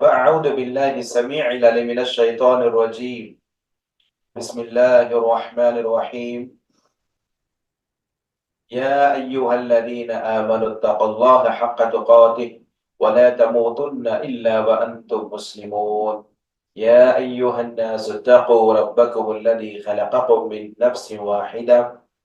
فأعوذ بالله السميع العليم من الشيطان الرجيم. بسم الله الرحمن الرحيم. يا أيها الذين آمنوا اتقوا الله حق تقاته ولا تموتن إلا وأنتم مسلمون. يا أيها الناس اتقوا ربكم الذي خلقكم من نفس واحدة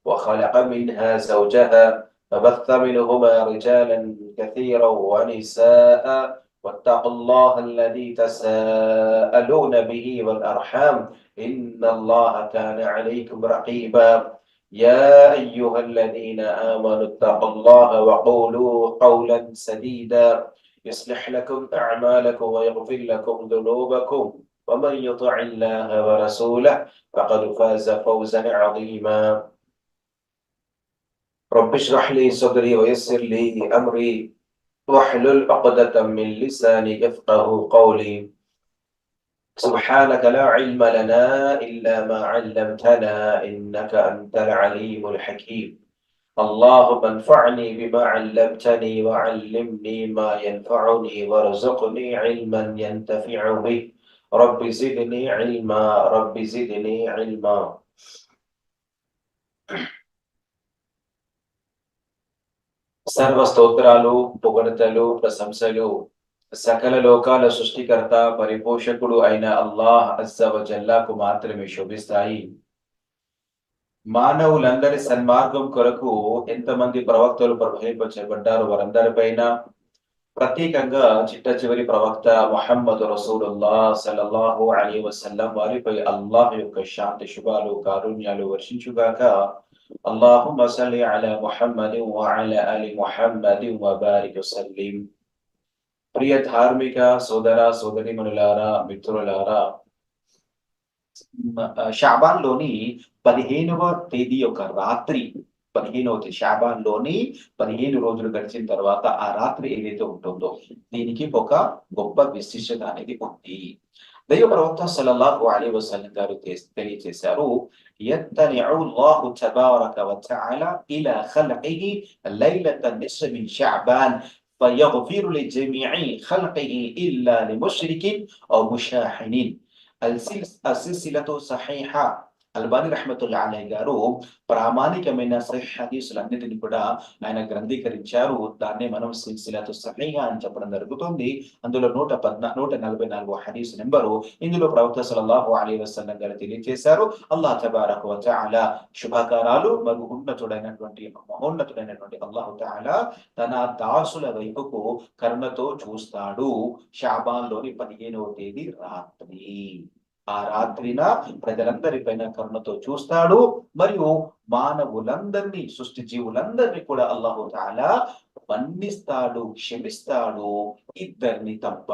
وخلق منها زوجها فبث منهما رجالا كثيرا ونساء واتقوا الله الذي تساءلون به والأرحام إن الله كان عليكم رقيبا. يا أيها الذين آمنوا اتقوا الله وقولوا قولا سديدا. يصلح لكم أعمالكم ويغفر لكم ذنوبكم ومن يطع الله ورسوله فقد فاز فوزا عظيما. رب اشرح لي صدري ويسر لي أمري. واحلل عقدة من لساني يفقه قولي. سبحانك لا علم لنا إلا ما علمتنا إنك أنت العليم الحكيم. اللهم انفعني بما علمتني وعلمني ما ينفعني وارزقني علما ينتفع به. رب زدني علما رب زدني علما. సర్వ స్తోత్రాలు పొగడతలు ప్రశంసలు. సకల లోకాల సృష్టికర్త పరిపోషకుడు అయిన అల్లాహ్ అస్సవ జల్లాకు మాత్రమే శోభిస్తాయి. మానవులందరి సన్మార్గం కొరకు ఎంతమంది ప్రవక్తలు ప్రవహింపచేయబడ్డారు వారందరిపైన. ప్రత్యేకంగా చిట్ట చివరి ప్రవక్త మొహమ్మద్ రసూలుల్లా సల్లల్లాహు అలీ వసల్లం వారిపై అల్లాహ్ యొక్క శాంతి శుభాలు కారుణ్యాలు వర్షించుగాక اللهم صل على محمد وعلى آل محمد وبارك وسلم ప్రియ ధార్మిక సోదర సోదరిమణులారా మిత్రులారా షాబాన్ లోని పదిహేనవ తేదీ యొక్క రాత్రి పదిహేనవ తేదీ షాబాన్ లోని పదిహేను రోజులు గడిచిన తర్వాత ఆ రాత్రి ఏదైతే ఉంటుందో దీనికి ఒక గొప్ప విశిష్టత అనేది ఉంది దైవ ప్రవక్త సల్లల్లాహు అలైహి వసల్లం గారు తెలియజేశారు యత్తనిఉ అల్లాహు తబారక వ తఆలా ఇలా ఖల్qihi లైలత నిస్ఫ మిన్ షఅబాన్ فيغفر لجميع خلقه إلا لمشرك أو مشاحن السلسلة صحيحة అల్బానీ రహమతుల్లా అలై గారు ప్రామాణికమైన సహీ హదీసులన్నిటిని కూడా ఆయన గ్రంథీకరించారు. దాన్ని మనం సిల్సిలతో సహీహా అని చెప్పడం జరుగుతుంది. అందులో నూట పద్నా నూట నలభై నాలుగు హదీస్ నెంబరు ఇందులో ప్రవక్త సలల్లాహు అలీ వసల్లం గారు తెలియజేశారు అల్లా తబారకు అలా శుభాకారాలు మరియు ఉన్నతుడైనటువంటి మహోన్నతుడైనటువంటి అల్లాహు తాలా తన దాసుల వైపుకు కరుణతో చూస్తాడు. షాబాన్లోని పదిహేనవ తేదీ రాత్రి. ఆ రాత్రిన ప్రజలందరిపైన కరుణతో చూస్తాడు. మరియు మానవులందరినీ సృష్టి జీవులందరినీ కూడా అల్లాహు తాలా మన్నిస్తాడు క్షమిస్తాడు. ఇద్దరిని తప్ప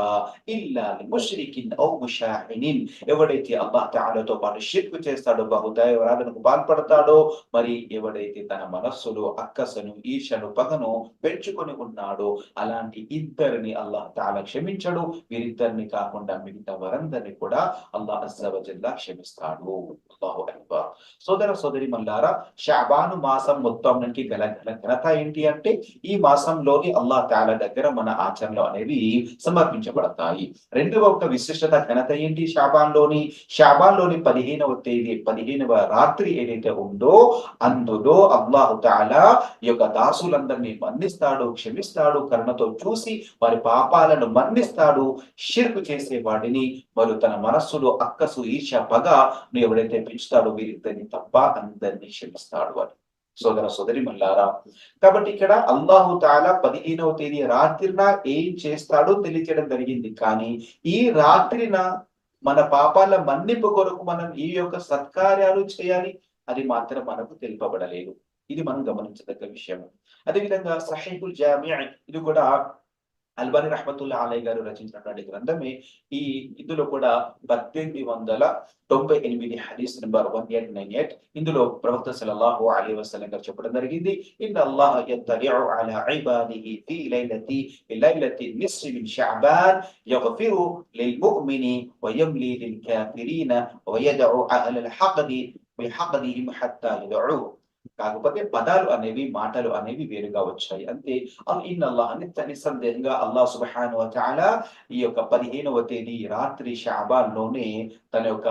ఇల్లాలి ముష్రికిన్ ఔ ముషాహినిన్. ఎవడైతే అల్లాహ్ తాలాతో పాటు షిర్కు చేస్తాడో బహుదైవరాధనకు పాల్పడతాడో మరి ఎవడైతే తన మనస్సులో అక్కసను ఈశను పగను పెంచుకొని ఉన్నాడో అలాంటి ఇద్దరిని అల్లాహ్ తాలా క్షమించడు. వీరిద్దరిని కాకుండా మిగతా వారందరినీ కూడా అల్లాహ్ అజ్జవజల్లా క్షమిస్తాడు. అల్లాహు అక్బర్. సోదర సోదరి మల్లారా షాబాను మాసం మొత్తానికి గల ఘనత ఏంటి అంటే ఈ మాసంలోని అల్లా తాల దగ్గర మన ఆచరణలు అనేవి సమర్పించబడతాయి. రెండవ ఒక విశిష్టత ఘనత ఏంటి షాబాన్లోని షాబాన్లోని పదిహేనవ తేదీ పదిహేనవ రాత్రి ఏదైతే ఉందో అందులో అల్లాహు తాల ఈ యొక్క దాసులందరినీ మన్నిస్తాడు క్షమిస్తాడు కరుణతో చూసి వారి పాపాలను మన్నిస్తాడు షిర్కు చేసే వాడిని మరియు తన మనస్సులో అక్కసు ఈర్ష పగ ఎవడైతే పెంచుతాడో వీరిద్దరిని తప్ప అందరినీ క్షమిస్తాడు అని సోదర సోదరి మల్లారా కాబట్టి ఇక్కడ అల్లాహు తాలా పదిహేనవ తేదీ రాత్రిన ఏం చేస్తాడో తెలియచేయడం జరిగింది. కానీ ఈ రాత్రిన మన పాపాల మన్నింపు కొరకు మనం ఈ యొక్క సత్కార్యాలు చేయాలి అది మాత్రం మనకు తెలుపబడలేదు. ఇది మనం గమనించదగ్గ విషయం. అదేవిధంగా సహీబుల్ జామియా ఇది కూడా అల్బాని రహమతుల్లా ఆలయ్ గారు రచించినటువంటి గ్రంథమే ఈ ఇందులో కూడా పద్దెనిమిది వందల తొంభై ఎనిమిది Haris number one eight nine eight ఇందులో ప్రవక్త సలహు అలీ వసలం గారు చెప్పడం జరిగింది. ఇన్ అల్లాహ్ యత్తలిఉ అలా ఇబాదిహి ఫీ లైలతి లైలతి నిస్ఫి మిన్ షఅబాన్ యగ్ఫిరు లిల్ ముഅమిని వయమ్లి లిల్ కాఫిరీన వయదఉ అహ్లల్ హక్ది బిహక్దిహిం హత్తా యదఉ కాకపోతే పదాలు అనేవి మాటలు అనేవి వేరుగా వచ్చాయి. అంతే అల్ ఇన్ అల్లాహ్ అని నిస్సందేహంగా అల్లాహ్ సుబ్హాను చాలా ఈ యొక్క పదిహేనవ తేదీ రాత్రి షాబాన్లోనే తన యొక్క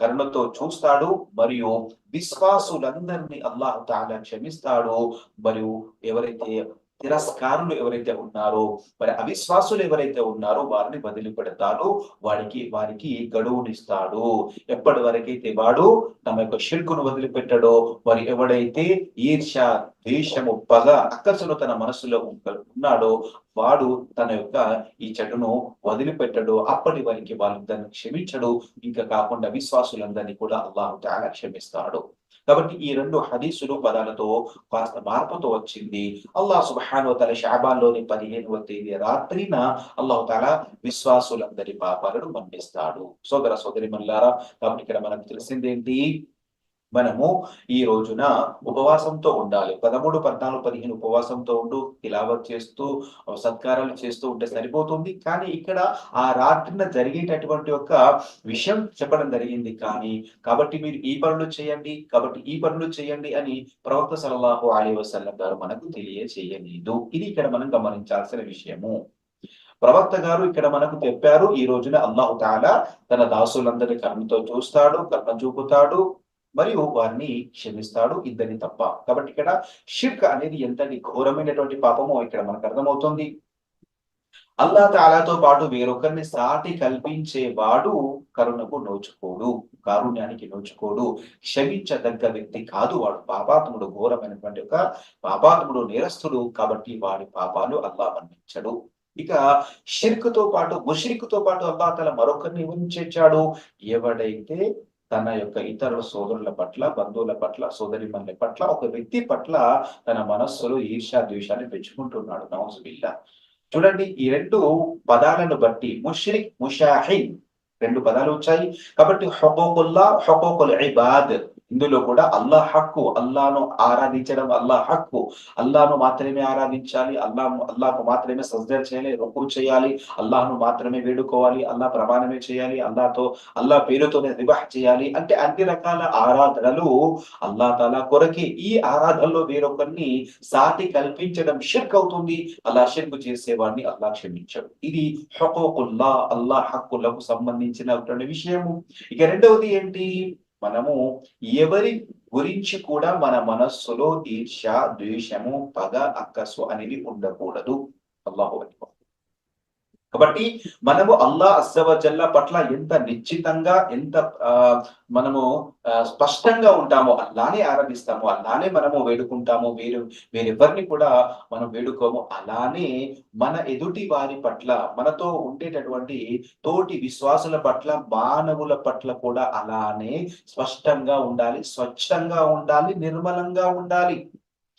కరుణతో చూస్తాడు. మరియు విశ్వాసులందరినీ అల్లాహ్ తాలా క్షమిస్తాడు. మరియు ఎవరైతే తిరస్కారులు ఎవరైతే ఉన్నారో మరి అవిశ్వాసులు ఎవరైతే ఉన్నారో వారిని వదిలిపెడతాడు వాడికి వారికి గడువునిస్తాడు. ఎప్పటి వరకైతే వాడు తమ యొక్క షిర్కును వదిలిపెట్టాడో మరి ఎవడైతే ఈర్ష ద్వేషము పగ అక్కసులు తన మనసులో ఉన్నాడో వాడు తన యొక్క ఈ చెడును వదిలిపెట్టడు. అప్పటి వరకు వాళ్ళిద్దరిని క్షమించడు. ఇంకా కాకుండా విశ్వాసులందరినీ కూడా అల్లాహు తాలా క్షమిస్తాడు. కాబట్టి ఈ రెండు హదీసులు పదాలతో కాస్త మార్పుతో వచ్చింది. అల్లా సుబ్హాను తల షాబాన్లోని పదిహేనవ తేదీ రాత్రిన అల్లాహు తాలా విశ్వాసులందరి పాపాలను మన్నిస్తాడు. సోదర సోదరి మల్లారా కాబట్టి ఇక్కడ మనకు తెలిసిందేంటి మనము ఈ రోజున ఉపవాసంతో ఉండాలి. పదమూడు పద్నాలుగు పదిహేను ఉపవాసంతో ఉండు తిలావత్ చేస్తూ సత్కారాలు చేస్తూ ఉంటే సరిపోతుంది. కానీ ఇక్కడ ఆ రాత్రిన జరిగేటటువంటి ఒక విషయం చెప్పడం జరిగింది. కానీ కాబట్టి మీరు ఈ పనులు చేయండి కాబట్టి ఈ పనులు చేయండి అని ప్రవక్త సలహాహు అలైహి వసల్లం గారు మనకు తెలియచేయలేదు. ఇది ఇక్కడ మనం గమనించాల్సిన విషయము. ప్రవక్త గారు ఇక్కడ మనకు చెప్పారు ఈ రోజున అల్లాహు తాలా తన దాసులందరి కర్మతో చూస్తాడు కర్మ చూపుతాడు మరియు వారిని క్షమిస్తాడు ఇద్దరిని తప్ప. కాబట్టి ఇక్కడ షిర్క్ అనేది ఎంతటి ఘోరమైనటువంటి పాపమో ఇక్కడ మనకు అర్థమవుతుంది. అల్లా తాలాతో పాటు వేరొకరిని సాటి కల్పించేవాడు కరుణకు నోచుకోడు కారుణ్యానికి నోచుకోడు క్షమించదగ్గ వ్యక్తి కాదు వాడు. పాపాత్ముడు ఘోరమైనటువంటి ఒక పాపాత్ముడు నేరస్తుడు కాబట్టి వాడి పాపాలు అల్లా మన్నించడు. ఇక షిర్కుతో పాటు ముషిరికుతో పాటు అల్లా తల మరొకరిని ఉంచాడు ఎవడైతే తన యొక్క ఇతరుల సోదరుల పట్ల బంధువుల పట్ల సోదరిమణుల పట్ల ఒక వ్యక్తి పట్ల తన మనస్సులో ఈర్ష్యా ద్వేషాన్ని పెంచుకుంటున్నాడు నౌజుబిల్లా. చూడండి ఈ రెండు పదాలను బట్టి ముష్రిక్ ముషాహిన్ రెండు పదాలు వచ్చాయి. కాబట్టి హొకోకుల్లా హొకోకుల్ ఇబాద్. ఇందులో కూడా అల్లాహ్ హక్కు అల్లాను ఆరాధించడం అల్లాహ్ హక్కు. అల్లాను మాత్రమే ఆరాధించాలి అల్లా అల్లాకు మాత్రమే సజ్జర్ చేయాలి రొక్కు చేయాలి అల్లాహ్ను మాత్రమే వేడుకోవాలి అల్లాహ్ ప్రమాణమే చేయాలి అల్లాతో అల్లా పేరుతోనే వివాహ చేయాలి. అంటే అన్ని రకాల ఆరాధనలు అల్లాహ్ తాలా కొరకే ఈ ఆరాధనలో వేరొకరిని సాటి కల్పించడం షిర్క్ అవుతుంది. అలా షిర్క్ చేసేవాడిని అల్లా క్షమించడు. ఇది హుకూకుల్లా అల్లా హక్కులకు సంబంధించినటువంటి విషయము. ఇక రెండవది ఏంటి? మనము ఎవరి గురించి కూడా మన మనస్సులో ఈర్ష ద్వేషము పగ అక్కసు అనేది ఉండకూడదు. అల్లాహు అక్బర్. కాబట్టి మనము అల్లా అస్సవజల్ల పట్ల ఎంత నిశ్చితంగా ఎంత మనము స్పష్టంగా ఉంటామో అల్లానే ఆరాధిస్తాము అల్లానే మనము వేడుకుంటాము వేరు వేరెవరిని కూడా మనం వేడుకోము. అలానే మన ఎదుటి వారి పట్ల మనతో ఉండేటటువంటి తోటి విశ్వాసుల పట్ల మానవుల పట్ల కూడా అలానే స్పష్టంగా ఉండాలి స్వచ్ఛంగా ఉండాలి నిర్మలంగా ఉండాలి.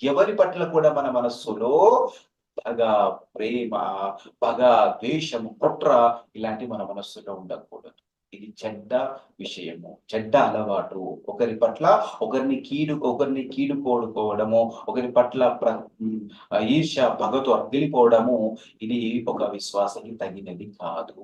ఎవరి పట్ల కూడా మన మనస్సులో పగ ప్రేమ పగ ద్వేషము కుట్ర ఇలాంటి మన మనస్సులో ఉండకూడదు. ఇది చెడ్డ విషయము చెడ్డ అలవాటు. ఒకరి పట్ల ఒకరిని కీడు ఒకరిని కీడు కోడుకోవడము ఒకరి పట్ల ప్ర ఈర్ష పగతో అగ్గిలిపోవడము ఇది ఒక విశ్వాసకి తగినది కాదు.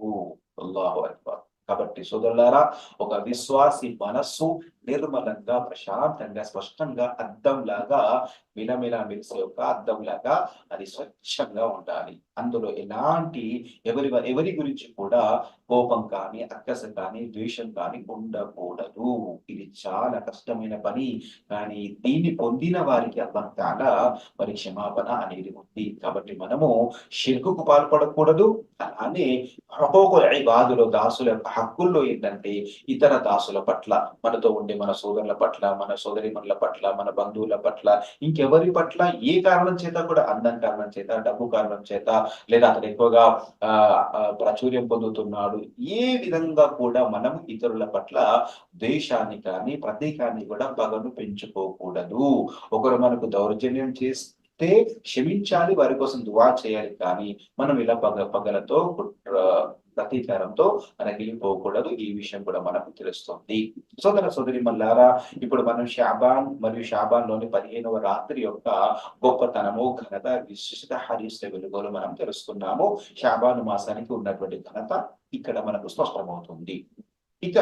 అల్లాహు అక్బర్. కాబట్టి సోదరులారా ఒక విశ్వాసి మనస్సు నిర్మలంగా ప్రశాంతంగా స్పష్టంగా అద్దంలాగా మిలమిల మెరిసే యొక్క అద్దంలాగా అది స్వచ్ఛంగా ఉండాలి. అందులో ఎలాంటి ఎవరి ఎవరి గురించి కూడా కోపం కానీ అక్కస కానీ ద్వేషం కానీ ఉండకూడదు. ఇది చాలా కష్టమైన పని. కానీ దీన్ని పొందిన వారికి అర్థం మరి క్షమాపణ అనేది ఉంది. కాబట్టి మనము షిర్కుకు పాల్పడకూడదు. అలానే హకోకుల బాధలో దాసుల హక్కుల్లో ఏంటంటే ఇతర దాసుల పట్ల మనతో ఉండే మన సోదరుల పట్ల మన సోదరిమణుల పట్ల మన బంధువుల పట్ల ఇంకెవరి పట్ల ఏ కారణం చేత కూడా అందం కారణం చేత డబ్బు కారణం చేత లేదా అతను ఎక్కువగా ఆ ప్రాచుర్యం పొందుతున్నాడు ఏ విధంగా కూడా మనం ఇతరుల పట్ల ద్వేషాన్ని కానీ ప్రతీకాన్ని కూడా పగను పెంచుకోకూడదు. ఒకరు మనకు దౌర్జన్యం చేసి క్షమించాలి వారి కోసం దువా చేయాలి కానీ మనం ఇలా పగ పగలతో కుట్ర ప్రతీకారంతో పోకూడదు. ఈ విషయం కూడా మనకు తెలుస్తుంది. సోదర సోదరి మల్లారా ఇప్పుడు మనం షాబాన్ మరియు షాబాన్లోని పదిహేనవ రాత్రి యొక్క గొప్పతనము ఘనత విశిష్ట హరీస్ వెలుగులు మనం తెలుసుకున్నాము. షాబాన్ మాసానికి ఉన్నటువంటి ఘనత ఇక్కడ మనకు స్పష్టమవుతుంది. ఇక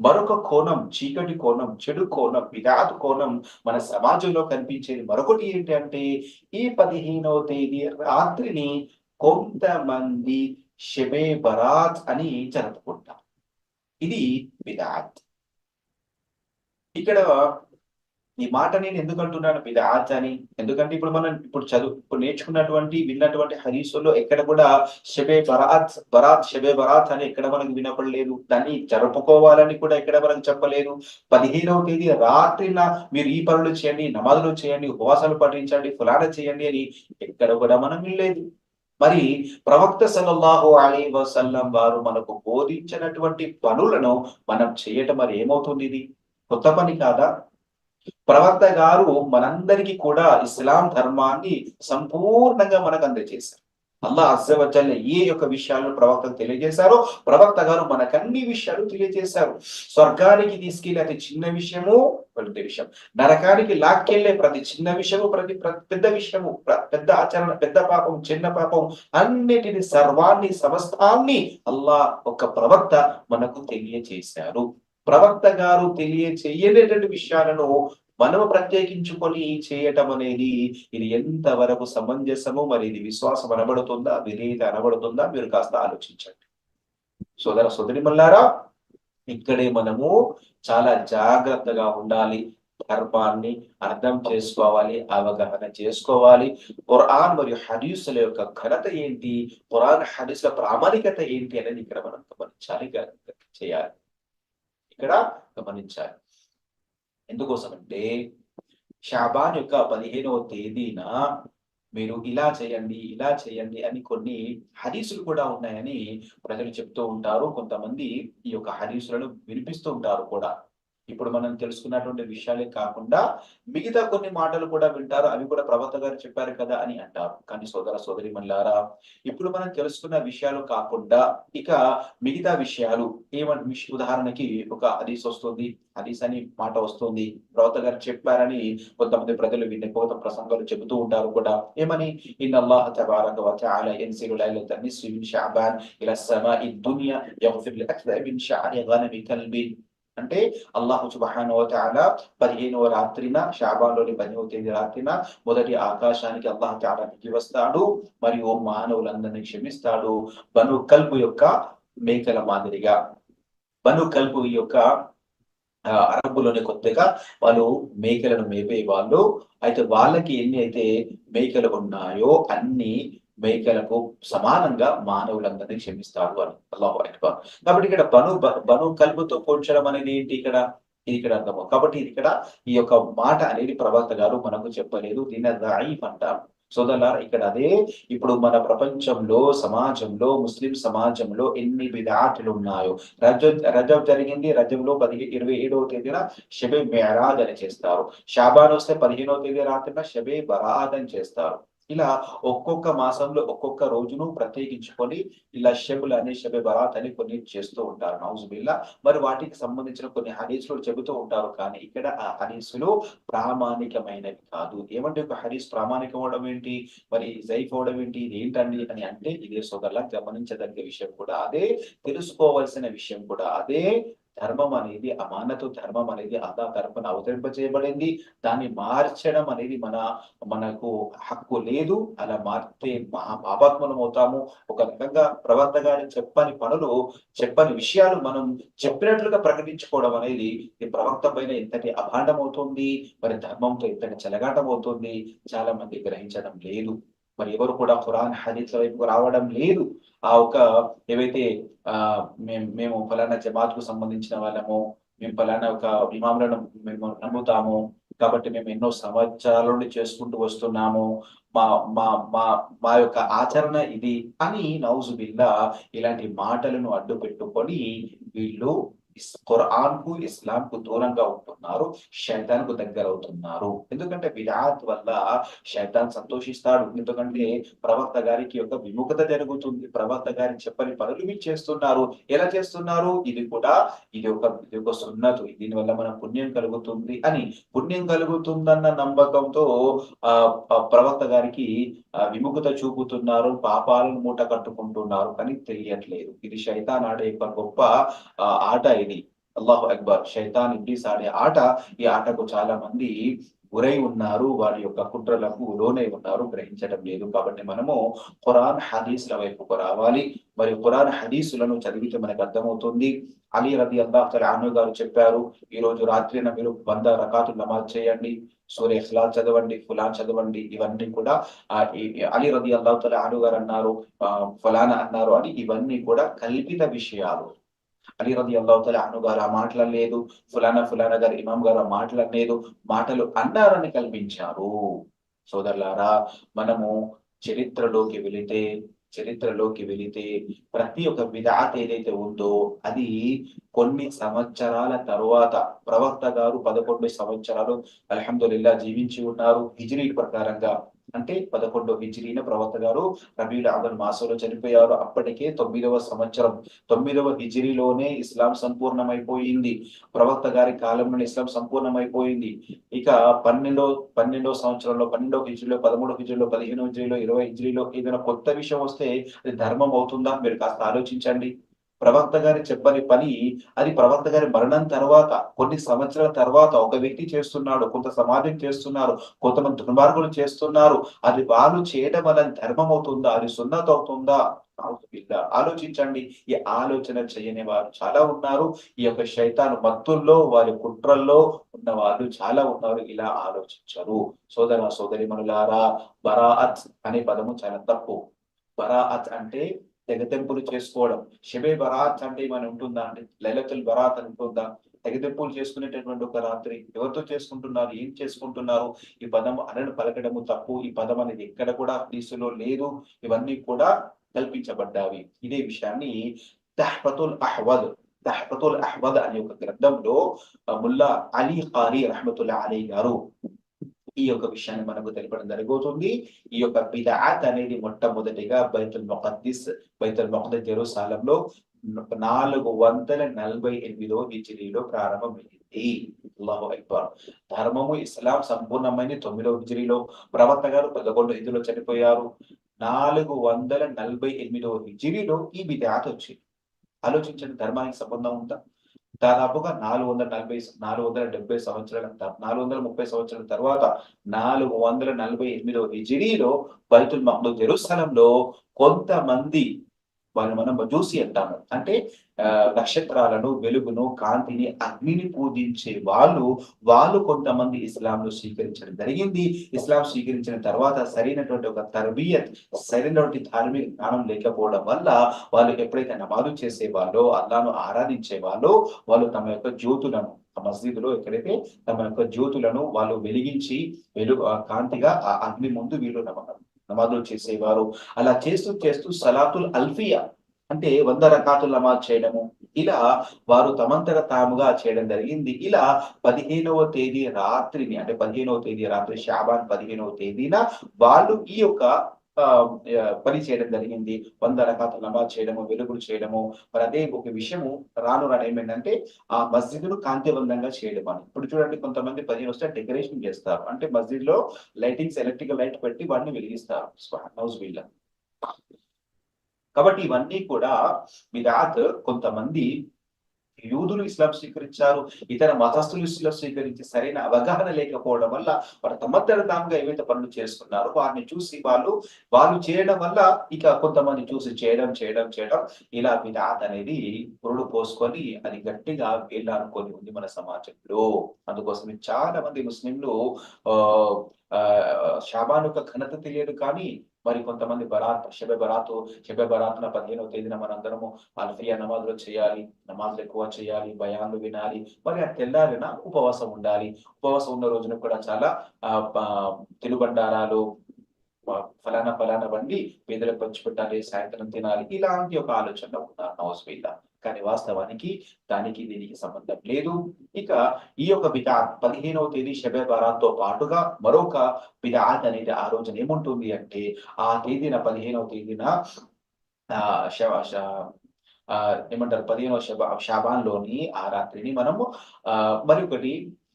మరొక కోణం చీకటి కోణం చెడు కోణం విరాట్ కోణం మన సమాజంలో కనిపించేది మరొకటి ఏంటంటే ఈ పదిహేనవ తేదీ రాత్రిని కొంతమంది షెబే బరాత్ అని జరుపుకుంటాం ఇది బిదాత్. ఇక్కడ ఈ మాట నేను ఎందుకు అంటున్నాను బిదాత్ అని? ఎందుకంటే ఇప్పుడు మనం ఇప్పుడు చదువు ఇప్పుడు నేర్చుకున్నటువంటి విన్నటువంటి హరీసుల్లో ఎక్కడ కూడా షబే బరాత్ బరాత్ షబే బరాత్ అని ఎక్కడ మనకు వినపడలేదు. దాన్ని జరుపుకోవాలని కూడా ఎక్కడ మనకు చెప్పలేదు. పదిహేనవ తేదీ రాత్రిన మీరు ఈ పనులు చేయండి నమాజులు చేయండి ఉపవాసాలు పఠించండి ఫులాన చేయండి అని ఎక్కడ కూడా మనం వినలేదు. మరి ప్రవక్త సల్లల్లాహు అలీ వసల్లం వారు మనకు బోధించినటువంటి పనులను మనం చేయటం మరి ఏమవుతుంది ఇది? కొత్త పని కాదా? ప్రవక్త గారు మనందరికీ కూడా ఇస్లాం ధర్మాన్ని సంపూర్ణంగా మనకు అందజేశారు. అల్లా అజ్జవజల్ల ఏ యొక్క విషయాలను ప్రవక్తకు తెలియజేశారో ప్రవక్త గారు మనకు అన్ని విషయాలు తెలియజేశారు. స్వర్గానికి తీసుకెళ్ళే అతి చిన్న విషయము పెద్ద విషయం. నరకానికి లాక్కెళ్ళే ప్రతి చిన్న విషయము ప్రతి పెద్ద విషయము పెద్ద ఆచరణ పెద్ద పాపం చిన్న పాపం అన్నిటిని సర్వాన్ని సమస్తాన్ని అల్లా ఒక ప్రవక్త మనకు తెలియజేశారు. ప్రవక్త గారు తెలియచేయలేటువంటి విషయాలను మనము ప్రత్యేకించుకొని చేయటం అనేది ఇది ఎంత వరకు సమంజసము మరి ఇది విశ్వాసం అనబడుతుందా విధేయత అనబడుతుందా మీరు కాస్త ఆలోచించండి. సోదర సోదరి మల్లారా ఇక్కడే మనము చాలా జాగ్రత్తగా ఉండాలి. ధర్మాన్ని అర్థం చేసుకోవాలి అవగాహన చేసుకోవాలి. ఖురాన్ మరియు హదీసుల యొక్క ఘనత ఏంటి? ఖురాన్ హదీసుల ప్రామాణికత ఏంటి అనేది ఇక్కడ మనం గమనించాలి చేయాలి. ఇక్కడ గమనించాలి. ఎందుకోసం అంటే షాబాన్ యొక్క పదిహేనవ తేదీన మీరు ఇలా చేయండి ఇలా చేయండి అని కొన్ని హరీసులు కూడా ఉన్నాయని ప్రజలు చెప్తూ ఉంటారు. కొంతమంది ఈ యొక్క హరీసులను వినిపిస్తూ ఉంటారు కూడా. ఇప్పుడు మనం తెలుసుకున్నటువంటి విషయాలే కాకుండా మిగతా కొన్ని మాటలు కూడా వింటారు. అవి కూడా ప్రవక్త గారు చెప్పారు కదా అని అంటారు. కానీ సోదర సోదరి మల్లారా ఇప్పుడు మనం తెలుసుకున్న విషయాలు కాకుండా ఇక మిగతా విషయాలు ఏమని ఉదాహరణకి ఒక హదీస్ వస్తుంది. హదీస్ అని మాట వస్తుంది. ప్రవక్త గారు చెప్పారని కొంతమంది ప్రజలు విన్న కోత ప్రసంగాలు చెబుతూ ఉంటారు కూడా. ఏమని? ఇన్ అల్లాహ్ తబారక వ తఆలా యన్సిలు లైలత నిస్ఫి మిన్ షఅబాన్ ఇలా సమాఇ దునియా యగ్ఫిర్ లి అక్థర్ మిన్ షఅరి గనమి కల్బి. అంటే అల్లాహు సుబహానువతాల పదిహేనవ రాత్రిన షాబాన్లోని పదిహేవ తేదీ రాత్రిన మొదటి ఆకాశానికి అల్లాహ్ తాలా దిగి వస్తాడు మరియు మానవులందరినీ క్షమిస్తాడు. బను కల్పు యొక్క మేకల మాదిరిగా. బను కల్పు యొక్క అరబ్బులోని కొత్తగా వాళ్ళు మేకలను మేపే వాళ్ళు. అయితే వాళ్ళకి ఎన్ని అయితే మేకలు ఉన్నాయో అన్ని మేకలకు సమానంగా మానవులందరినీ క్షమిస్తాడు అని అల్లాహు అక్బర్. కాబట్టి ఇక్కడ బను బను కలుపుతో పోల్చడం అనేది ఏంటి ఇక్కడ? ఇది ఇక్కడ అర్థము కాబట్టి ఇక్కడ ఈ యొక్క మాట అనేది ప్రవక్త గారు మనకు చెప్పలేదు. దీని రాయిఫ్ అంటారు. సోదరులారా ఇక్కడ అదే ఇప్పుడు మన ప్రపంచంలో సమాజంలో ముస్లిం సమాజంలో ఎన్ని విధాతులు ఉన్నాయో. రజ రజబ్ జరిగింది రజంలో పదిహే ఇరవై ఏడవ తేదీన షబే మెరాద్ అని చేస్తారు. షాబాన్ వస్తే పదిహేనవ తేదీ రాత్రిన షబే బరాద్ అని చేస్తారు. ఇలా ఒక్కొక్క మాసంలో ఒక్కొక్క రోజును ప్రత్యేకించుకొని ఇలా షబుల్ అనే షబె బరాత్ అని కొన్ని చేస్తూ ఉంటారు. నౌజుబిల్లా. మరి వాటికి సంబంధించిన కొన్ని హరీసులు చెబుతూ ఉంటారు. కానీ ఇక్కడ ఆ హరీసులు ప్రామాణికమైనవి కాదు. ఏమంటే ఒక హరీస్ ప్రామాణికం అవడం ఏంటి? మరి జైఫ్ అవడం ఏంటి? ఇది ఏంటండి అని అంటే ఇదే సోదరులా గమనించదగ్గ విషయం కూడా. అదే తెలుసుకోవాల్సిన విషయం కూడా. అదే ధర్మం అనేది అమానతు ధర్మం అనేది అదా తరపున అవతరింపజేయబడింది. దాన్ని మార్చడం అనేది మన మనకు హక్కు లేదు. అలా మారితే మహా అవుతాము ఒక రకంగా ప్రవర్త గారి చెప్పని పనులు చెప్పని విషయాలు మనం చెప్పినట్లుగా ప్రకటించుకోవడం అనేది ఈ ప్రవక్త పైన ఎంతటి అభాండం అవుతుంది మరి ధర్మంతో ఇంతటి చెలగాటం అవుతుంది చాలా మంది గ్రహించడం లేదు. మరి ఎవరు కూడా ఖురాన్ హదీస్ వైపు రావడం లేదు. ఆ ఒక ఏవైతే ఆ మేము మేము ఫలానా జమాత్కు సంబంధించిన వాళ్ళము మేము ఫలానా ఒక ఇమాములను మేము నమ్ముతాము కాబట్టి మేము ఎన్నో సంవత్సరాల నుండి చేసుకుంటూ వస్తున్నాము మా మా మా మా యొక్క ఆచరణ ఇది అని నౌజు బిల్లా ఇలాంటి మాటలను అడ్డు పెట్టుకొని వీళ్ళు ఖురాన్కు ఇస్లాం కు దూరంగా ఉంటున్నారు శైతాన్కు దగ్గర అవుతున్నారు ఎందుకంటే విరాత్ వల్ల శైతాన్ సంతోషిస్తాడు. ఎందుకంటే ప్రవక్త గారికి ఒక విముఖత జరుగుతుంది. ప్రవక్త గారి చెప్పని పనులు మీరు చేస్తున్నారు. ఎలా చేస్తున్నారు? ఇది కూడా ఇది ఒక ఇది ఒక సున్నతు. దీని వల్ల మన పుణ్యం కలుగుతుంది అని. పుణ్యం కలుగుతుందన్న నమ్మకంతో ఆ ప్రవక్త గారికి విముఖత చూపుతున్నారు పాపాలను మూట కట్టుకుంటున్నారు కానీ తెలియట్లేదు. ఇది శైతాన్ ఆడే యొక్క గొప్ప ఆట ఇది. అల్లాహు అక్బర్ శైతాన్ ఇబ్లీస్ ఆడే ఆట. ఈ ఆటకు చాలా మంది గురై ఉన్నారు వారి యొక్క కుట్రలకు లోనై ఉన్నారు గ్రహించడం లేదు. కాబట్టి మనము ఖురాన్ హదీసుల వైపుకు రావాలి. మరి ఖురాన్ హదీసులను చదివితే మనకు అర్థమవుతుంది. అలీ రది అల్లాహ్ ఆను గారు చెప్పారు ఈ రోజు రాత్రిన మీరు వంద రకాతులు నమాజ్ చేయండి. సూర్య ఇఖ్లాస్ చదవండి ఫులాన్ చదవండి. ఇవన్నీ కూడా అలీ రది అల్లాహ్ తల ఆను గారు అన్నారు ఫలానా అన్నారు అని ఇవన్నీ కూడా కల్పిత విషయాలు. అలీ రది అల్లాహతల అను గారు మాట్లాడలేదు ఫులానా ఫులానా గారు ఇమాం గారు మాట్లాడలేదు మాటలు అన్నారని కల్పించారు. సోదరులారా మనము చరిత్రలోకి వెళితే చరిత్రలోకి వెళితే ప్రతి ఒక్క విధాత ఏదైతే ఉందో అది కొన్ని సంవత్సరాల తరువాత ప్రవక్త గారు పదకొండు సంవత్సరాలు అల్హమ్దుల్లా జీవించి ఉన్నారు. హిజ్రీ ప్రకారంగా అంటే పదకొండో హిజ్రీన ప్రవక్త గారు రబీల్ అవల్ మాసంలో చనిపోయారు. అప్పటికే తొమ్మిదవ సంవత్సరం తొమ్మిదవ హిజ్రీలోనే ఇస్లాం సంపూర్ణమైపోయింది. ప్రవక్త గారి కాలంలోనే ఇస్లాం సంపూర్ణమైపోయింది. ఇక పన్నెండో పన్నెండో సంవత్సరంలో పన్నెండో హిజ్రీలో పదమూడో హిజ్రీలో పదిహేనో హిజ్రీలో ఇరవై హిజ్రీలో ఏదైనా కొత్త విషయం వస్తే అది ధర్మం అవుతుందా? మీరు కాస్త ఆలోచించండి. ప్రవక్త గారి చెప్పని పని అది ప్రవక్త గారి మరణం తర్వాత కొన్ని సంవత్సరాల తర్వాత ఒక వ్యక్తి చేస్తున్నాడు కొంత సమాజం చేస్తున్నారు కొంతమంది దుర్మార్గులు చేస్తున్నారు అది వాళ్ళు చేయడం వల్ల ధర్మం అవుతుందా అది సున్నత అవుతుందా? ఆలోచించండి ఈ ఆలోచన చేయని వారు చాలా ఉన్నారు ఈ యొక్క శైతాను మత్తుల్లో వారి కుట్రల్లో ఉన్న వాళ్ళు చాలా ఉన్నారు ఇలా ఆలోచించరు. సోదర సోదరి మనులారా బరాఅత్ అనే పదము చాలా తప్పు. బరాఅత్ అంటే తెగతెంపులు చేసుకోవడం. షబే బరాత్ అంటే ఏమైనా ఉంటుందా అంటే లైలతుల్ బరాత్ అని ఉంటుందా? తెగతెంపులు చేసుకునేటటువంటి ఒక రాత్రి ఎవరితో చేసుకుంటున్నారు? ఏం చేసుకుంటున్నారు? ఈ పదం అనను పలకడము తప్పు. ఈ పదం అనేది ఎక్కడ కూడా హదీసులో లేదు. ఇవన్నీ కూడా కల్పించబడ్డావి. ఇదే విషయాన్ని తహ్ఫతుల్ అహ్వద్ తహ్ఫతుల్ అహ్వద్ అనే ఒక గ్రంథంలో ముల్లా అలీ ఖారీ రహమతుల్లా అలీ గారు ఈ యొక్క విషయాన్ని మనకు తెలపడం జరుగుతుంది ఈ యొక్క బిదాత్ అనేది మొట్టమొదటిగా బైతుల్ మొకద్దిస్ బైతుల్ మొకద్ జెరూసాలంలో నాలుగు వందల నలభై ఎనిమిదో హిజరీలో ప్రారంభమైంది. అల్లాహు అక్బర్. ధర్మము ఇస్లాం సంపూర్ణమైన తొమ్మిదో హిజరీలో. ప్రవక్త గారు పదకొండు హిజరీలో చనిపోయారు. నాలుగు వందల నలభై ఎనిమిదో హిజరీలో ఈ బిదాత్ వచ్చింది. ఆలోచించండి ధర్మానికి సంబంధం ఉందా? దాదాపుగా నాలుగు వందల నలభై నాలుగు వందల డెబ్బై సంవత్సరాల నాలుగు వందల ముప్పై సంవత్సరాల తర్వాత నాలుగు వందల నలభై ఎనిమిదవ హిజిరీలో బైతుల్ మహ్మూద్ జెరూసలంలో కొంతమంది వాళ్ళు మనం మజూసి అంటాము. అంటే నక్షత్రాలను వెలుగును కాంతిని అగ్నిని పూజించే వాళ్ళు వాళ్ళు కొంతమంది ఇస్లాంను స్వీకరించడం జరిగింది. ఇస్లాం స్వీకరించిన తర్వాత సరైనటువంటి ఒక తర్బియత్ సరైనటువంటి ధార్మిక జ్ఞానం లేకపోవడం వల్ల వాళ్ళు ఎప్పుడైతే నమాజు చేసేవాళ్ళో అల్లాను ఆరాధించే వాళ్ళు వాళ్ళు తమ యొక్క జ్యోతులను మస్జిద్లో ఎక్కడైతే తమ యొక్క జ్యోతులను వాళ్ళు వెలిగించి వెలుగు కాంతిగా ఆ అగ్ని ముందు వీళ్ళు నమాజులు చేసేవారు. అలా చేస్తూ చేస్తూ సలాతుల్ అల్ఫియా అంటే వంద రకాతుల నమాజ్ చేయడము ఇలా వారు తమంతర తాముగా చేయడం జరిగింది. ఇలా పదిహేనవ తేదీ రాత్రిని అంటే పదిహేనవ తేదీ రాత్రి షాబాన్ పదిహేనవ తేదీన వాళ్ళు ఈ యొక్క పని చేయడం జరిగింది. వంద రకాల నమాజ్ చేయడము వెలుగులు చేయడము. మరి అదే ఒక విషయము రాను రాను ఏమైందంటే ఆ మస్జిద్ను కాంతివంతంగా చేయడం అని. ఇప్పుడు చూడండి కొంతమంది పది వస్తే డెకరేషన్ చేస్తారు. అంటే మస్జిద్లో లైటింగ్స్ ఎలక్ట్రికల్ లైట్ పెట్టి వాటిని వెలిగిస్తారు. హౌస్ వీళ్ళ. కాబట్టి ఇవన్నీ కూడా విరాత్ కొంతమంది యూదులు ఇస్లాం స్వీకరించారు ఇతర మతస్థులు ఇస్లాం స్వీకరించి సరైన అవగాహన లేకపోవడం వల్ల వారు తమద్దరు తాముగా ఏవైతే పనులు చేస్తున్నారు. వారిని చూసి వాళ్ళు వాళ్ళు చేయడం వల్ల ఇక కొంతమంది చూసి చేయడం చేయడం చేయడం ఇలా విధాత్ అనేది పురుడు పోసుకొని అది గట్టిగా వేళ్ళానుకొని ఉంది మన సమాజంలో. అందుకోసం చాలా మంది ముస్లింలు ఆ షాబాన్ యొక్క ఘనత తెలియదు కానీ మరి కొంతమంది బరాత్ షబె బరాతు షబె బరాత్న పదిహేనవ తేదీన మనందరము అల్ఫియా నమాజులు చేయాలి నమాజులు ఎక్కువ చేయాలి భయాలు వినాలి. మరి ఆ తెల్లారిన ఉపవాసం ఉండాలి. ఉపవాసం ఉన్న రోజున కూడా చాలా తినుబండారాలు ఫలానా ఫలానా వండి పేదలకు పంచిపెట్టాలి సాయంత్రం తినాలి. ఇలాంటి ఒక ఆలోచన ఉన్నారు నవస్వీల్లా కానీ వాస్తవానికి దానికి దీనికి సంబంధం లేదు. ఇక ఈ యొక్క బిదాత్ పదిహేనవ తేదీ షబే బారాత్తో పాటుగా మరొక బిదాత్ అనేది ఆ రోజున ఏముంటుంది అంటే ఆ తేదీన పదిహేనవ తేదీన ఆ శ- ఏమంటారు? పదిహేనవ శబ షాబాన్లోని ఆ రాత్రిని మనము ఆ మరి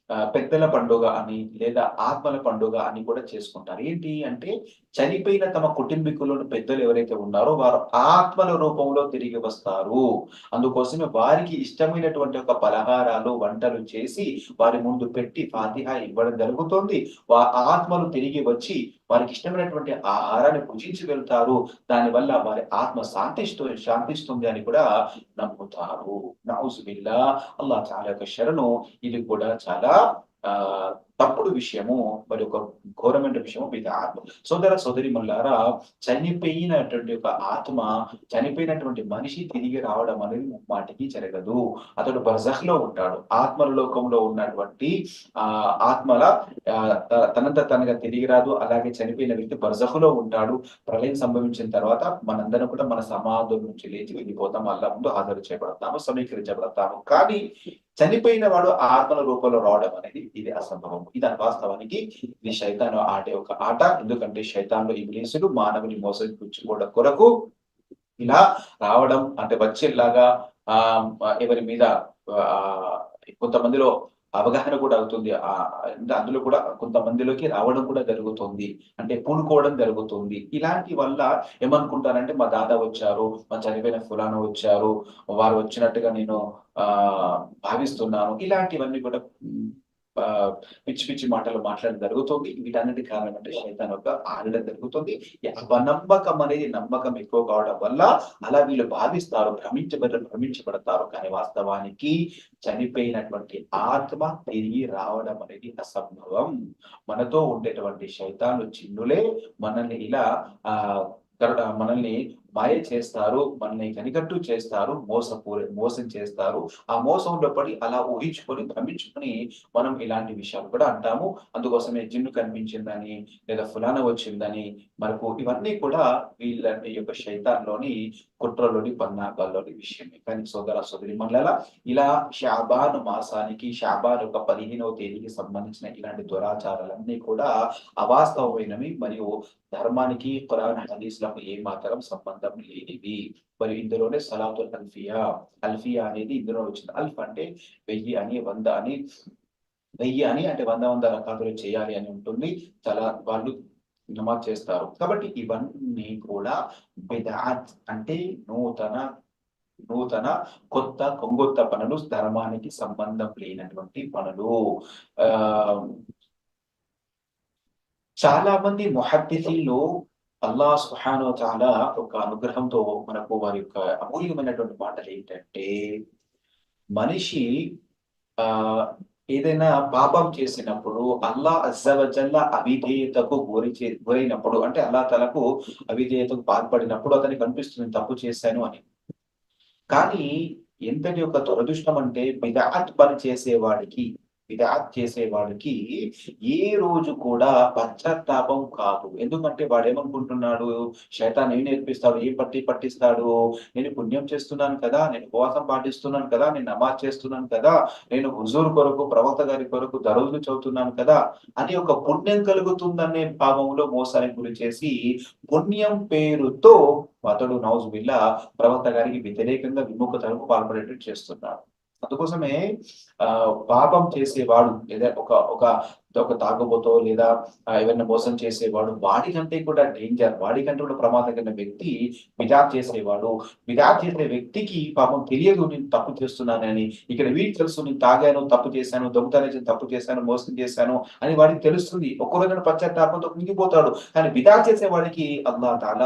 పెద్దల పండుగ అని లేదా ఆత్మల పండుగ అని కూడా చేసుకుంటారు. ఏంటి అంటే చనిపోయిన తమ కుటుంబీకులను పెద్దలు ఎవరైతే ఉన్నారో వారు ఆత్మల రూపంలో తిరిగి వస్తారు. అందుకోసమే వారికి ఇష్టమైనటువంటి ఒక పలహారాలు వంటలు చేసి వారి ముందు పెట్టి ఫాతిహా ఇవ్వడం జరుగుతుంది. వా ఆత్మలు తిరిగి వచ్చి వారికి ఇష్టమైనటువంటి ఆహారాన్ని భుజించి వెళ్తారు దానివల్ల వారి ఆత్మ శాంతిస్తూ శాంతిస్తుంది అని కూడా నమ్ముతారు. నౌజుబిల్లా. అల్లా చాలా యొక్క శరణు. ఇది కూడా చాలా తప్పుడు విషయము మరి ఒక ఘోరమైన విషయము బిదాత్ సోదర సోదరి మల్లారా చనిపోయినటువంటి ఒక ఆత్మ చనిపోయినటువంటి మనిషి తిరిగి రావడం అనేది మాటికి జరగదు. అతడు బర్జహ్లో ఉంటాడు. ఆత్మల లోకంలో ఉన్నటువంటి ఆ ఆత్మల తనంత తనగా తిరిగి రాదు. అలాగే చనిపోయిన వ్యక్తి బర్జహులో ఉంటాడు. ప్రళయం సంభవించిన తర్వాత మనందరం కూడా మన సమాధుల నుంచి లేచి వెళ్ళిపోతాం. అల్లా ముందు హాజరు చేయబడతాము సమీకరించబడతాము. కానీ చనిపోయిన వాడు ఆ ఆత్మల రూపంలో రావడం అనేది ఇది అసంభవం. ఇది వాస్తవానికి ఇది శైతాను ఆడే ఒక ఆట. ఎందుకంటే శైతాన్లో ఇబ్లీసులు మానవుని మోసపుచ్చుకోవడం కొరకు ఇలా రావడం అంటే వచ్చేలాగా ఆ ఎవరి మీద ఆ కొంతమందిలో అవగాహన కూడా అవుతుంది. ఆ అంటే అందులో కూడా కొంతమందిలోకి రావడం కూడా జరుగుతుంది. అంటే పూనుకోవడం జరుగుతుంది. ఇలాంటి వల్ల ఏమనుకుంటారంటే మా దాదా వచ్చారు మా చనిపోయిన ఫులానా వచ్చారు వారు వచ్చినట్టుగా నేను ఆ భావిస్తున్నాను. ఇలాంటివన్నీ కూడా పిచ్చి పిచ్చి మాటలు మాట్లాడడం జరుగుతుంది. వీటన్నిటి కారణం అంటే శైతాన్ యొక్క ఆడడం జరుగుతుంది అపనమ్మకం అనేది నమ్మకం ఎక్కువ కావడం వల్ల అలా వీళ్ళు భావిస్తారు భ్రమించబడ భ్రమించబడతారు. కానీ వాస్తవానికి చనిపోయినటువంటి ఆత్మ తిరిగి రావడం అనేది అసంభవం. మనతో ఉండేటువంటి శైతాను చిన్నులే మనల్ని ఇలా ఆ మనల్ని మాయ చేస్తారు మనల్ని కనికట్టు చేస్తారు మోసపూరి మోసం చేస్తారు. ఆ మోసంలో పడి అలా ఊహించుకొని భ్రమించుకొని మనం ఇలాంటి విషయాలు కూడా అంటాము. అందుకోసమే జిన్ను కనిపించిందని లేదా ఫులాన వచ్చిందని మనకు ఇవన్నీ కూడా వీళ్ళ యొక్క శైతాన్లోని కుట్రలోని పన్నాగాల్లోని విషయమే. కానీ సోదర సోదరి మనల ఇలా షాబాన్ మాసానికి షాబాన్ యొక్క పదిహేనవ తేదీకి సంబంధించిన ఇలాంటి దురాచారాలన్నీ కూడా అవాస్తవమైనవి. మరియు ధర్మానికి ఖురాన్ హదీస్లకు ఏ మాత్రం సంబంధం లేనిది. మరి ఇందులోనే సలాతుల్ అల్ఫియా అల్ఫియా అనేది ఇందులో వచ్చింది. అల్ఫ్ అంటే వెయ్యి అని వంద అని వెయ్యి అని అంటే వంద వంద రకాలు చేయాలి అని ఉంటుంది. చాలా వాళ్ళు నమాజ్ చేస్తారు. కాబట్టి ఇవన్నీ కూడా బిదాత్ అంటే నూతన నూతన కొత్త కొంగొత్త పనులు ధర్మానికి సంబంధం లేనటువంటి పనులు. ఆ చాలా మంది ముహద్దిసీలు అల్లా సుహానో చాలా ఒక అనుగ్రహంతో మనకు వారి యొక్క అమూల్యమైనటువంటి మాటలు ఏంటంటే మనిషి ఆ ఏదైనా పాపం చేసినప్పుడు అల్లా అజ్జవజల్ల అవిధేయతకు గురి చే గురైనప్పుడు అంటే అల్లా తలకు అవిధేయతకు బాధపడినప్పుడు అతనికి కనిపిస్తుంది తప్పు చేశాను అని. కానీ ఎంతటి యొక్క దురదృష్టం అంటే బిదాత్ పని చేసేవాడికి బిదాత్ చేసేవాడికి ఏ రోజు కూడా పశ్చాత్తాపం కాదు. ఎందుకంటే వాడు ఏమనుకుంటున్నాడు శైతాన్ ఏం నేర్పిస్తాడు? ఏం పట్టి పట్టిస్తాడు? నేను పుణ్యం చేస్తున్నాను కదా నేను ఉపవాసం పాటిస్తున్నాను కదా నేను నమాజ్ చేస్తున్నాను కదా నేను హుజూర్ కొరకు ప్రవక్త గారి కొరకు దరువులు చదువుతున్నాను కదా అని ఒక పుణ్యం కలుగుతుందనే భావంలో మోసానికి గురి చేసి పుణ్యం పేరుతో అతడు నౌజ్ బిల్లా ప్రవక్త గారికి వ్యతిరేకంగా విముఖతలకు పాల్పడేటట్టు చేస్తున్నాడు. అందుకోసమే ఆ పాపం చేసేవాడు లేదా ఒక ఒక ఒక తాగుబోతో లేదా ఆ, ఎవరిని మోసం చేసేవాడు వాడికంటే కూడా డేంజర్ వాడికంటే కూడా ప్రమాదకరమైన వ్యక్తి విజాత్ చేసేవాడు. విజాత్ చేసే వ్యక్తికి పాపం తెలియదు నేను తప్పు చేస్తున్నానని ఇక్కడ వీడికి తెలుసు నేను తాగాను తప్పు చేశాను దొంగతనం తప్పు చేశాను మోసం చేశాను అని వాడికి తెలుస్తుంది. ఒక్కరోజు పశ్చాత్తాపంతో కుంగిపోతాడు కానీ విదా చేసే వాడికి అల్లా తాల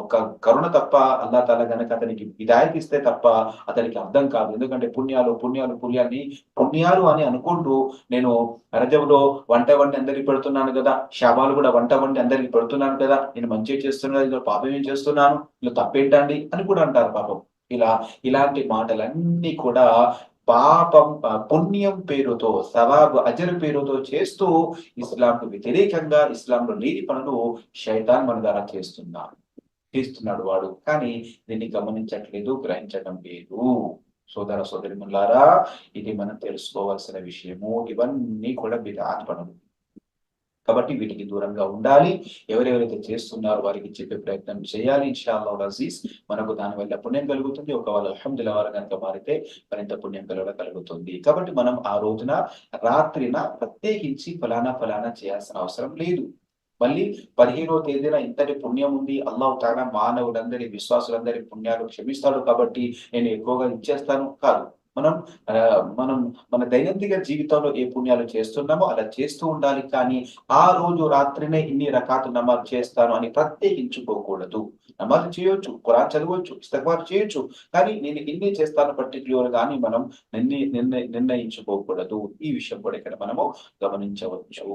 ఒక కరుణ తప్ప అల్లా తాల గనక అతనికి విదాయత ఇస్తే తప్ప అతనికి అర్థం కాదు. ఎందుకంటే పుణ్యాలు పుణ్యాలు పుణ్యాన్ని పుణ్యాలు అని అనుకుంటూ నేను రజంలో వంట వండి అందరికి పెడుతున్నాను కదా. శవాలు కూడా వంట వండి అందరికి పెడుతున్నాను కదా. నేను మంచి చేస్తున్నాను ఇందులో పాపం ఏం చేస్తున్నాను? ఇలా తప్పేంటండి? అని కూడా అంటారు పాపం. ఇలా ఇలాంటి మాటలన్నీ కూడా పాపం పుణ్యం పేరుతో సవాబు అజరు పేరుతో చేస్తూ ఇస్లాంకు వ్యతిరేకంగా ఇస్లాంలో లేని పనులు శైతాన్ మన ద్వారా చేస్తున్నారు చేస్తున్నాడు వాడు. కానీ దీన్ని గమనించట్లేదు గ్రహించడం లేదు. సోదర సోదరిములారా ఇది మనం తెలుసుకోవాల్సిన విషయము. ఇవన్నీ కూడా బిదాత్ పనులు కాబట్టి వీటికి దూరంగా ఉండాలి. ఎవరెవరైతే చేస్తున్నారో వారికి చెప్పే ప్రయత్నం చేయాలి. ఇన్షాల్లా అజీజ్ మనకు దానివల్ల పుణ్యం కలుగుతుంది. ఒకవేళ అల్హమ్దుల వారు కనుక మారితే మరింత పుణ్యం కలగడం కలుగుతుంది. కాబట్టి మనం ఆ రోజున రాత్రిన ప్రత్యేకించి ఫలానా ఫలానా చేయాల్సిన అవసరం లేదు. మళ్ళీ పదిహేనో తేదీన ఇంతటి పుణ్యం ఉంది. అల్లాహ్ తానా మానవులందరి విశ్వాసులందరి పుణ్యాలు క్షమిస్తాడు కాబట్టి నేను ఎక్కువగా ఇచ్చేస్తాను. కాదు మనం ఆ, మనం మన దైనందిక జీవితంలో ఏ పుణ్యాలు చేస్తున్నామో అలా చేస్తూ ఉండాలి. కానీ ఆ రోజు రాత్రినే ఇన్ని రకాలు నమాజ్ చేస్తాను అని ప్రత్యేకించుకోకూడదు. నమాజ్ చేయొచ్చు ఖురాన్ చదవచ్చు ఇస్తఫార్ చేయొచ్చు. కానీ నేను ఇన్ని చేస్తాను పర్టికులర్ కానీ మనం నిర్ణయ నిర్ణయించుకోకూడదు. ఈ విషయం కూడా ఇక్కడ మనము గమనించవచ్చు.